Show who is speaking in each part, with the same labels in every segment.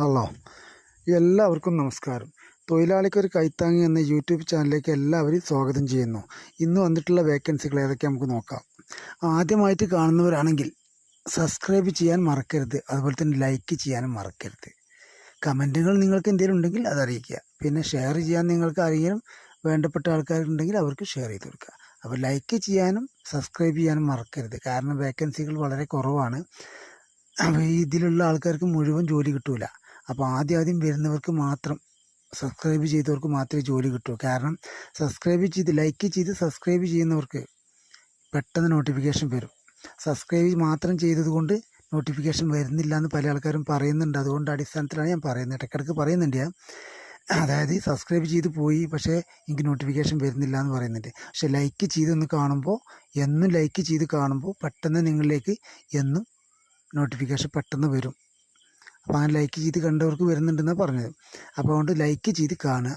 Speaker 1: Hello എല്ലാവർക്കും നമസ്കാരം. തൊഴിലാളിക്കൊരു കൈത്താങ്ങി എന്ന യൂട്യൂബ് ചാനലിലേക്ക് എല്ലാവരും സ്വാഗതം ചെയ്യുന്നു. ഇന്ന് വന്നിട്ടുള്ള വേക്കൻസികൾ ഏതൊക്കെ നമുക്ക് നോക്കാം. ആദ്യമായിട്ട് കാണുന്നവരാണെങ്കിൽ സബ്സ്ക്രൈബ് ചെയ്യാൻ മറക്കരുത്. അതുപോലെ തന്നെ ലൈക്ക് ചെയ്യാനും മറക്കരുത്. കമന്റുകൾ നിങ്ങൾക്ക് എന്തെങ്കിലും ഉണ്ടെങ്കിൽ അത് അറിയിക്കുക. പിന്നെ ഷെയർ ചെയ്യാൻ നിങ്ങൾക്ക് അറിയാനും വേണ്ടപ്പെട്ട ആൾക്കാരുണ്ടെങ്കിൽ അവർക്ക് ഷെയർ ചെയ്ത് കൊടുക്കുക. അപ്പോൾ ലൈക്ക് ചെയ്യാനും സബ്സ്ക്രൈബ് ചെയ്യാനും മറക്കരുത്. കാരണം വേക്കൻസികൾ വളരെ കുറവാണ്. അപ്പോൾ ഇതിലുള്ള ആൾക്കാർക്ക് മുഴുവൻ ജോലി കിട്ടൂല. അപ്പോൾ ആദ്യം ആദ്യം വരുന്നവർക്ക് മാത്രം സബ്സ്ക്രൈബ് ചെയ്തവർക്ക് മാത്രമേ ജോലി കിട്ടൂ. കാരണം സബ്സ്ക്രൈബ് ചെയ്ത് ലൈക്ക് ചെയ്ത് സബ്സ്ക്രൈബ് ചെയ്യുന്നവർക്ക് പെട്ടെന്ന് നോട്ടിഫിക്കേഷൻ വരും. സബ്സ്ക്രൈബ് മാത്രം ചെയ്തതുകൊണ്ട് നോട്ടിഫിക്കേഷൻ വരുന്നില്ല എന്ന് പല ആൾക്കാരും പറയുന്നുണ്ട്. അതുകൊണ്ട് അടിസ്ഥാനത്തിലാണ് ഞാൻ പറയുന്നത്. ഇടയ്ക്കിടയ്ക്ക് പറയുന്നുണ്ട് ഞാൻ. അതായത് സബ്സ്ക്രൈബ് ചെയ്ത് പോയി പക്ഷേ എനിക്ക് നോട്ടിഫിക്കേഷൻ വരുന്നില്ല എന്ന് പറയുന്നുണ്ട്. പക്ഷേ ലൈക്ക് ചെയ്തൊന്ന് കാണുമ്പോൾ എന്നും ലൈക്ക് ചെയ്ത് കാണുമ്പോൾ പെട്ടെന്ന് നിങ്ങളിലേക്ക് എന്നും നോട്ടിഫിക്കേഷൻ പെട്ടെന്ന് വരും. അപ്പോൾ അങ്ങനെ ലൈക്ക് ചെയ്ത് കണ്ടവർക്ക് വരുന്നുണ്ടെന്നാണ് പറഞ്ഞത്. അപ്പോൾ അതുകൊണ്ട് ലൈക്ക് ചെയ്ത് കാണുക.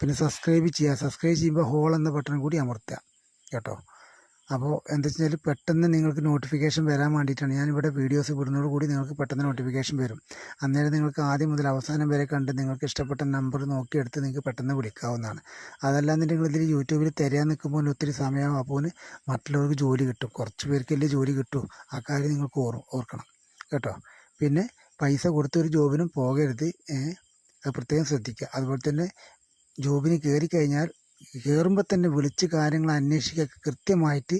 Speaker 1: പിന്നെ സബ്സ്ക്രൈബ് ചെയ്യുക. സബ്സ്ക്രൈബ് ചെയ്യുമ്പോൾ ഹോൾ എന്ന ബട്ടൺ കൂടി അമർത്തുക. കേട്ടോ? അപ്പോൾ എന്താ വെച്ചാൽ പെട്ടെന്ന് നിങ്ങൾക്ക് നോട്ടിഫിക്കേഷൻ വരാൻ വേണ്ടിയിട്ടാണ് ഞാനിവിടെ വീഡിയോസ് വിടുന്നതോട് കൂടി നിങ്ങൾക്ക് പെട്ടെന്ന് നോട്ടിഫിക്കേഷൻ വരും. അന്നേരം നിങ്ങൾക്ക് ആദ്യം മുതൽ അവസാനം വരെ കണ്ട് നിങ്ങൾക്ക് ഇഷ്ടപ്പെട്ട നമ്പർ നോക്കിയെടുത്ത് നിങ്ങൾക്ക് പെട്ടെന്ന് വിളിക്കാവുന്നതാണ്. അതല്ലാന്നുണ്ടെങ്കിൽ ഇതിൽ യൂട്യൂബിൽ തരാൻ നിൽക്കുമ്പോൾ ഒത്തിരി സമയമാകും അപ്പോൾ മറ്റുള്ളവർക്ക് ജോലി കിട്ടും. കുറച്ച് പേർക്കല്ലേ ജോലി കിട്ടൂ. ആ കാര്യം നിങ്ങൾക്ക് ഓർ ഓർക്കണം. കേട്ടോ? പിന്നെ പൈസ കൊടുത്തൊരു ജോബിനും പോകരുത്. അത് പ്രത്യേകം ശ്രദ്ധിക്കുക. അതുപോലെ തന്നെ ജോബിന് കയറി കഴിഞ്ഞാൽ കയറുമ്പോൾ തന്നെ വിളിച്ച് കാര്യങ്ങൾ അന്വേഷിക്കുക. കൃത്യമായിട്ട്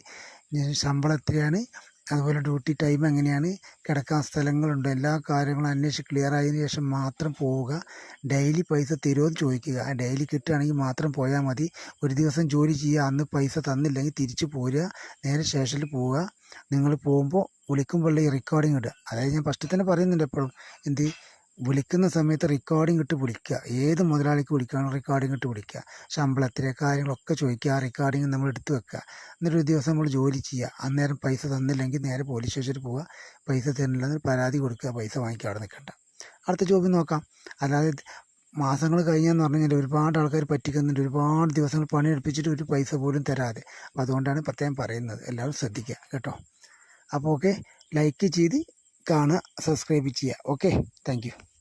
Speaker 1: ഞാൻ ശമ്പളം എത്രയാണ്? അതുപോലെ ഡ്യൂട്ടി ടൈം എങ്ങനെയാണ്? കിടക്കാൻ സ്ഥലങ്ങളുണ്ട്. എല്ലാ കാര്യങ്ങളും അന്വേഷിച്ച് ക്ലിയർ ആയതിനു ശേഷം മാത്രം പോവുക. ഡെയിലി പൈസ തരുമോ ചോദിക്കുക. ഡെയിലി കിട്ടുകയാണെങ്കിൽ മാത്രം പോയാൽ മതി. ഒരു ദിവസം ജോലി ചെയ്യുക. അന്ന് പൈസ തന്നില്ലെങ്കിൽ തിരിച്ചു പോരുക. നേരെ സ്റ്റേഷനിൽ പോവുക. നിങ്ങൾ പോകുമ്പോൾ വിളിക്കുമ്പോൾ ഈ റെക്കോർഡിംഗ് ഇടുക. അതായത് ഞാൻ ഫസ്റ്റ് തന്നെ പറയുന്നുണ്ട് എപ്പോഴും. എന്ത്? വിളിക്കുന്ന സമയത്ത് റെക്കോർഡിംഗ് ഇട്ട് വിളിക്കുക. ഏത് മുതലാളിക്ക് വിളിക്കുകയാണോ റെക്കോർഡിംഗ് ഇട്ട് വിളിക്കുക. ശമ്പളത്തിലെ കാര്യങ്ങളൊക്കെ ചോദിക്കുക. ആ റെക്കോർഡിംഗ് നമ്മൾ എടുത്ത് വെക്കുക. എന്നിട്ട് ഒരു ദിവസം നമ്മൾ ജോലി ചെയ്യുക. അന്നേരം പൈസ തന്നില്ലെങ്കിൽ നേരെ പോലീസ് സ്റ്റേഷനിൽ പോവുക. പൈസ തരുന്നില്ലെന്ന് പരാതി കൊടുക്കുക. പൈസ വാങ്ങിക്കുക അവിടെ നിൽക്കണ്ട. അടുത്ത ജോബ് നോക്കാം. അല്ലാതെ മാസങ്ങൾ കഴിഞ്ഞെന്ന് പറഞ്ഞു കഴിഞ്ഞാൽ ഒരുപാട് ആൾക്കാർ പറ്റിക്കുന്നുണ്ട്. ഒരുപാട് ദിവസങ്ങൾ പണി പണിയെടുപ്പിച്ചിട്ട് ഒരു പൈസ പോലും തരാതെ. അപ്പോൾ അതുകൊണ്ടാണ് പ്രത്യേകം പറയുന്നത്. എല്ലാവരും ശ്രദ്ധിക്കുക കേട്ടോ. അപ്പോൾ ഓക്കെ ലൈക്ക് ചെയ്ത് കാണുക സബ്സ്ക്രൈബ് ചെയ്യുക. Okay thank